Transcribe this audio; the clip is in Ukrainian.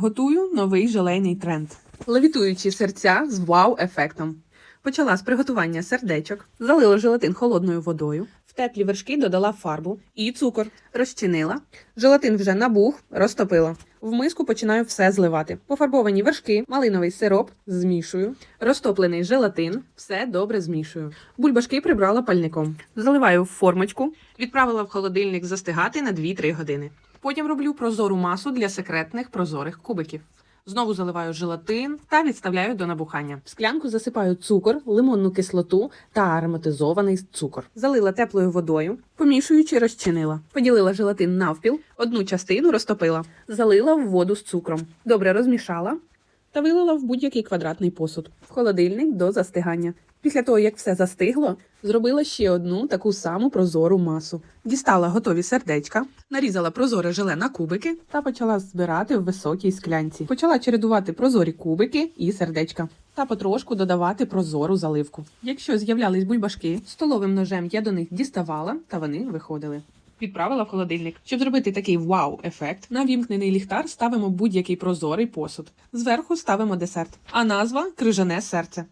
Готую новий желейний тренд. Левітуючі серця з вау-ефектом. Почала з приготування сердечок, залила желатин холодною водою, в теплі вершки додала фарбу і цукор, розчинила. Желатин вже набух, розтопила. В миску починаю все зливати. Пофарбовані вершки, малиновий сироп змішую, розтоплений желатин, все добре змішую. Бульбашки прибрала пальником. Заливаю в формочку, відправила в холодильник застигати на 2-3 години. Потім роблю прозору масу для секретних прозорих кубиків. Знову заливаю желатин та відставляю до набухання. В склянку засипаю цукор, лимонну кислоту та ароматизований цукор. Залила теплою водою, помішуючи, розчинила. Поділила желатин навпіл, одну частину розтопила, залила в воду з цукром. Добре розмішала та вилила в будь-який квадратний посуд. В холодильник до застигання. Після того, як все застигло, зробила ще одну таку саму прозору масу. Дістала готові сердечка, нарізала прозоре желе на кубики та почала збирати в високій склянці. Почала чередувати прозорі кубики і сердечка. Та потрошку додавати прозору заливку. Якщо з'являлись бульбашки, столовим ножем я до них діставала, та вони виходили. Відправила в холодильник. Щоб зробити такий вау-ефект, на вімкнений ліхтар ставимо будь-який прозорий посуд. Зверху ставимо десерт. А назва крижане серце.